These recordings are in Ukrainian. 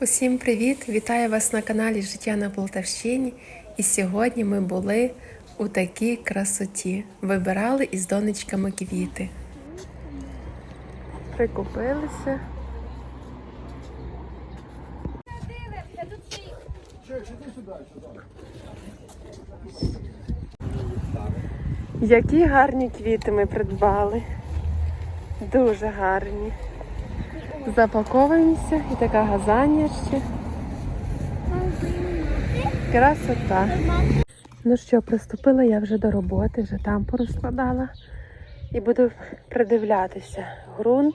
Усім привіт! Вітаю вас на каналі Життя на Полтавщині. І сьогодні ми були у такій красоті. Вибирали із донечками квіти. Прикупилися. Які гарні квіти ми придбали. Дуже гарні. Запаковуємося і така газання ще. Красота. Ну що, приступила я вже до роботи, вже там порозкладала. І буду придивлятися. Ґрунт.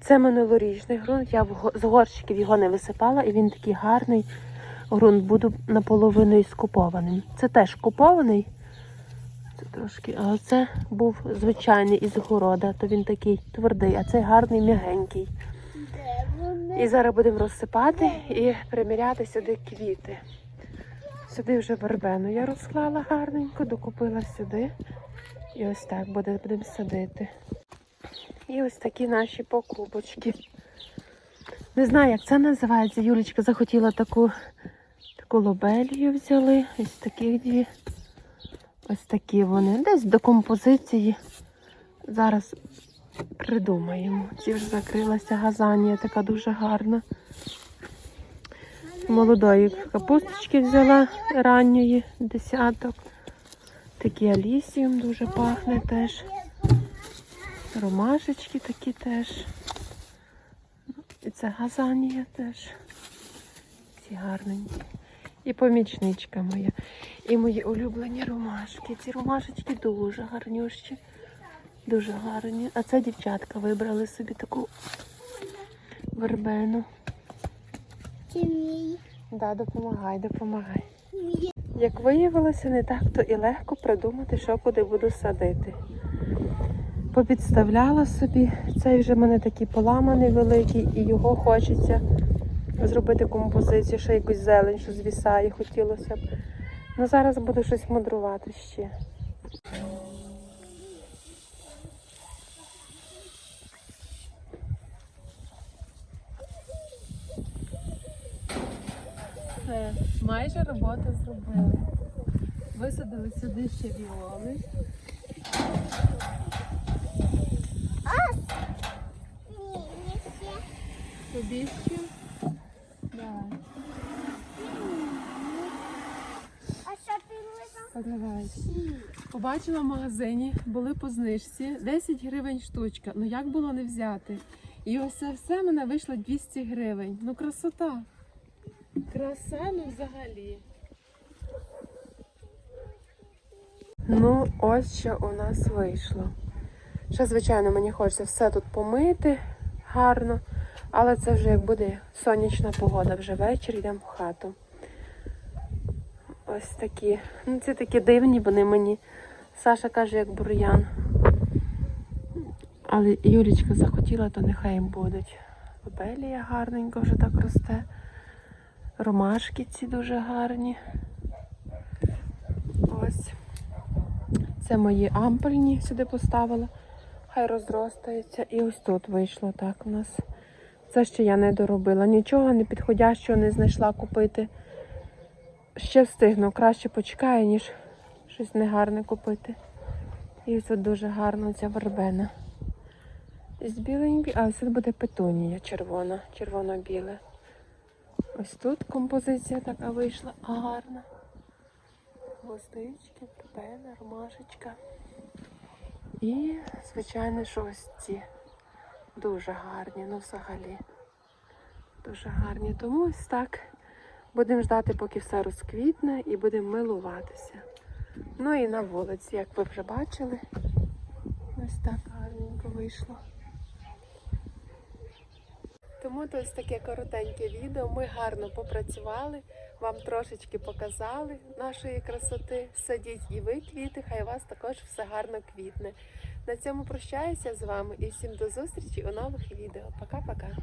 Це минулорічний ґрунт. Я з горщиків його не висипала, і він такий гарний ґрунт. Буду наполовину із купованим. Це теж купований. Це трошки, а це був звичайний із города, то він такий твердий, а цей гарний м'ягенький. І зараз будемо розсипати і приміряти сюди квіти. Сюди вже вербену я розклала гарненько, докупила сюди. І ось так буде, будемо садити. І ось такі наші покупочки. Не знаю, як це називається. Юлічка захотіла таку, таку лобелію взяли. Ось таких дві. Ось такі вони. Десь до композиції. Зараз придумаємо. Ці вже закрилася газанія, така дуже гарна. Молодої капусточки взяла ранньої десяток. Такий алісіум дуже пахне теж. Ромашечки такі теж. І це газанія теж. Ці гарненькі. І помічничка моя. І мої улюблені ромашки. Ці ромашечки дуже гарнющі. Дуже гарні. А це дівчатка вибрали собі таку вербену. Да, допомагай, допомагай. Як виявилося, не так то і легко придумати, що куди буду садити. Попідставляла собі, цей вже в мене такий поламаний великий, і його хочеться зробити композицію, ще якусь зелень, що звісає, хотілося б. Ну зараз буду щось мудрувати ще. Все, майже роботу зробили. Висадили сюди ще віоли. Тобі ще? Давай, подавай. Побачила в магазині, були по знижці, 10 гривень штучка. Ну як було не взяти? І ось це все мене вийшло 200 гривень. Ну красота. Краса, ну взагалі. Ну, ось що у нас вийшло. Ще, звичайно, мені хочеться все тут помити гарно, але це вже як буде сонячна погода, вже вечір йдемо в хату. Ось такі. Ну, ці такі дивні, вони мені. Саша каже, як бур'ян. Але Юлічка захотіла, то нехай їм будуть. Лобелія гарненько вже так росте. Ромашки ці дуже гарні. Ось. Це мої ампельні сюди поставила. Хай розростаються. І ось тут вийшло так у нас. Це ще я не доробила. Нічого не підходящого не знайшла купити. Ще встигну. Краще почекаю, ніж щось негарне купити. І ось тут дуже гарно ця вербена. З біленькою, а ось тут буде петунія червона, червоно-біле. Ось тут композиція така вийшла гарна. Гвоздички, вербена, ромашечка. І, звичайно, що ось ці дуже гарні, ну взагалі. Дуже гарні. Тому ось так. Будемо ждати, поки все розквітне і будемо милуватися. Ну і на вулиці, як ви вже бачили, ось так гарненько вийшло. Тому то ось таке коротеньке відео. Ми гарно попрацювали, вам трошечки показали нашої красоти. Садіть і ви квіти, хай у вас також все гарно квітне. На цьому прощаюся з вами і всім до зустрічі у нових відео. Пока-пока.